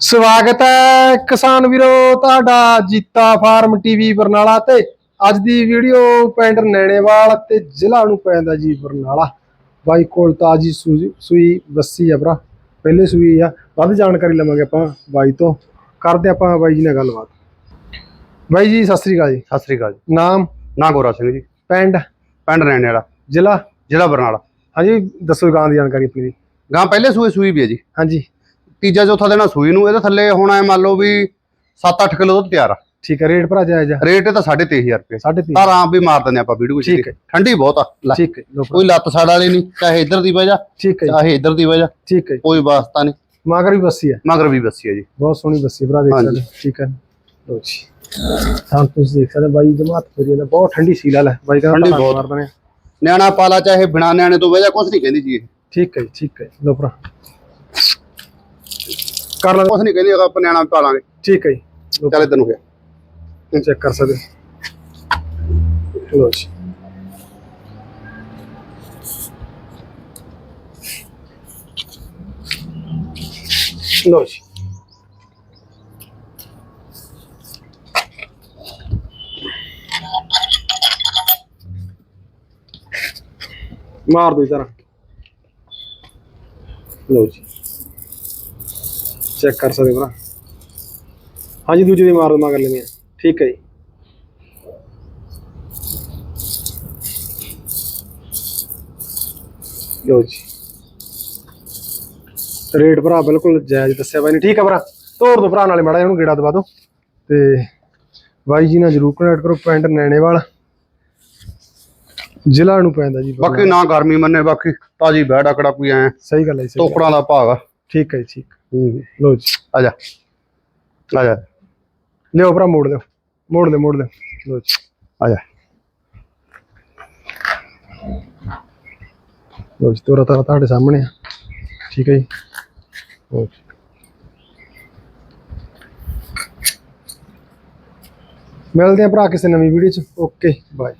ਸਵਾਗਤ ਹੈ ਕਿਸਾਨ ਵੀਰੋ ਤੁਹਾਡਾ ਜੀਤਾ ਫਾਰਮ ਟੀਵੀ ਬਰਨਾਲਾ ਤੇ। ਅੱਜ ਦੀ ਵੀਡੀਓ ਪਿੰਡ ਨੈਣੇਵਾਲ ਤੇ ਜ਼ਿਲ੍ਹਾ ਨੂੰ ਪੈਂਦਾ ਜੀ ਬਰਨਾਲਾ। ਬਾਈ ਕੋਲ ਤਾਜੀ ਸੂਈ ਬੱਸੀ ਆ ਭਰਾ। ਪਹਿਲੇ ਸੂਈ ਆ ਵੱਧ ਜਾਣਕਾਰੀ ਲਵਾਂਗੇ ਆਪਾਂ ਬਾਈ ਤੋਂ। ਕਰਦੇ ਆਪਾਂ ਬਾਈ ਜੀ ਨਾਲ ਗੱਲਬਾਤ। ਬਾਈ ਜੀ ਸਤਿ ਸ੍ਰੀ ਅਕਾਲ ਜੀ। ਸਤਿ ਸ੍ਰੀ ਅਕਾਲ ਜੀ। ਨਾਮ? ਨਾ ਗੋਰਾ ਸਿੰਘ ਜੀ। ਪਿੰਡ? ਪਿੰਡ ਰੈਣੇ ਵਾਲਾ ਜ਼ਿਲ੍ਹਾ? ਜ਼ਿਲ੍ਹਾ ਬਰਨਾਲਾ। ਹਾਂਜੀ ਦੱਸੋ ਗਾਂ ਦੀ ਜਾਣਕਾਰੀ ਆਪਣੀ। ਗਾਂ ਪਹਿਲੇ ਸੂਏ ਸੂਈ ਵੀ ਹੈ ਜੀ। ਹਾਂਜੀ। ਤੀਜਾ ਚੌਥਾ ਦੇਣਾ ਸੂਈ ਨੂੰ ਇਹਦੇ ਥੱਲੇ ਹੁਣ ਐ ਮੰਨ ਲਓ ਵੀ 7-8 ਕਿਲੋ ਦੁੱਧ ਤਿਆਰ ਆ। ਠੀਕ ਹੈ ਰੇਟ ਭਰਾ ਜਾਇਜ਼ ਆ। ਰੇਟ ਇਹਦਾ 23500 ਰੁਪਏ। ਸਾਢੇ ਤਿੰਨ ਧਾਰਾਂ ਵੀ ਮਾਰ ਦਿੰਦੇ ਆਪਾਂ ਵੀਡੀਓ ਠੀਕ ਹੈ। ਠੰਡੀ ਬਹੁਤ ਆ। ਲੈ, ਠੀਕ ਹੈ ਕੋਈ ਲੱਤ ਸਾੜ ਵਾਲੀ ਨਹੀਂ ਚਾਹੇ ਇੱਧਰ ਦੀ ਵਜਾ ਠੀਕ ਹੈ ਚਾਹੇ ਇੱਧਰ ਦੀ ਵਜਾ ਠੀਕ ਹੈ। ਕੋਈ ਵਾਸਤਾ ਨਹੀਂ। ਮਗਰ ਵੀ ਬੱਸੀ ਹੈ। ਮਗਰ ਵੀ ਬੱਸੀ ਹੈ ਜੀ। ਬਹੁਤ ਸੋਹਣੀ ਬੱਸੀ ਭਰਾ ਦੇਖ। ਸਕਦੇ। ਠੀਕ ਹੈ। ਲੋ ਜੀ। ਹਾਂ ਤੁਸੀਂ ਦੇਖ ਸਕਦੇ ਬਾਈ ਜਮਾਤ ਫੇਰੀ ਦਾ ਬਹੁਤ ਠੰਡੀ ਸੀਲ ਹੈ। ਬਾਈ ਕਹਿੰਦਾ ਠੰਡੀ ਬਹੁਤ। ਮਾਰ ਦਨੇ ਨਿਆਣਾ ਪਾਲਾ ਚਾਹੇ ਬਿਨਾ ਨਿਆਣੇ ਤੋਂ ਵਜਾ ਕੁਝ ਨਹੀਂ ਕਹਿੰਦੀ ਜੀ ਠੀਕ ਹੈ ਜੀ ਠੀਕ ਹੈ। ਲੋ ਭਰਾ। ਕਰ ਲਾ ਕੁਝ ਨਹੀਂ ਕਹਿੰਦੀ ਆਪਾਂ ਨਿਆਣਾ ਪਾਲਾਂਗੇ ਠੀਕ ਹੈ ਜੀ। ਚੱਲ ਤੈਨੂੰ ਗਿਆ ਚੈੱਕ ਕਰ ਸਕਦੇ ਹੋ। ਲੋ ਜੀ। ਲੋ ਜੀ। ਮਾਰ ਦੋ ਇਧਰ ਲੋ ਜੀ। ਚੈੱਕ ਕਰ ਸਕਦੇ ਹੋ ਭਰਾ। ਹਾਂਜੀ ਦੂਜੇ ਦੇ ਮਾਰ ਦੋ ਮਗਰ ਲੈਣੇ ਠੀਕ ਹੈ ਜੀ। ਲੋ ਜੀ। ਰੇਟ ਭਰਾ ਬਿਲਕੁਲ ਜਾਇਜ਼ ਦੱਸਿਆ ਬਾਈ ਨੇ। ਠੀਕ ਹੈ ਭਰਾ। ਤੋੜ ਦੋ ਭਰਾ ਨਾਲੇ ਮਾੜਾ ਉਹਨੂੰ ਗੇੜਾ ਦਵਾ ਦਿਓ ਤੇ ਬਾਈ ਜੀ ਨਾਲ ਜਰੂਰ ਕਨੈਕਟ ਕਰੋ। ਪਿੰਡ ਨੈਣੇਵਾਲ। ਜ਼ਿਲ੍ਹਾ ਨੂੰ ਪੈਂਦਾ ਜੀ। ਬਾਕੀ ਨਾ ਗਰਮੀ ਮੰਨੇ ਬਾਕੀ ਤਾਜੀ ਬੈੜ ਆਕੜਾ ਕੋਈ ਐ। ਸਹੀ ਗੱਲ ਹੈ ਸਹੀ। ਟੋਕੜਾਂ ਦਾ ਭਾਗ ਆ। ਠੀਕ ਹੈ ਜੀ, ਠੀਕ ਲੋ ਜੀ। ਆ ਜਾ। ਆ ਜਾ। ਲਿਓ ਭਰਾ ਮੋੜ ਲਿਓ ਮੋੜ ਲਿਓ ਮੋੜ ਲਿਓ ਲੋ ਜੀ। ਆ ਜਾ। ਲੋ ਜੀ ਤੋਰਾ ਤਾਰਾ ਤੁਹਾਡੇ ਸਾਹਮਣੇ ਆ। ਠੀਕ ਹੈ ਜੀ। ਲਓ ਜੀ। ਮਿਲਦੇ ਆ ਭਰਾ ਕਿਸੇ ਨਵੀਂ ਵੀਡੀਓ ਚ। Okay bye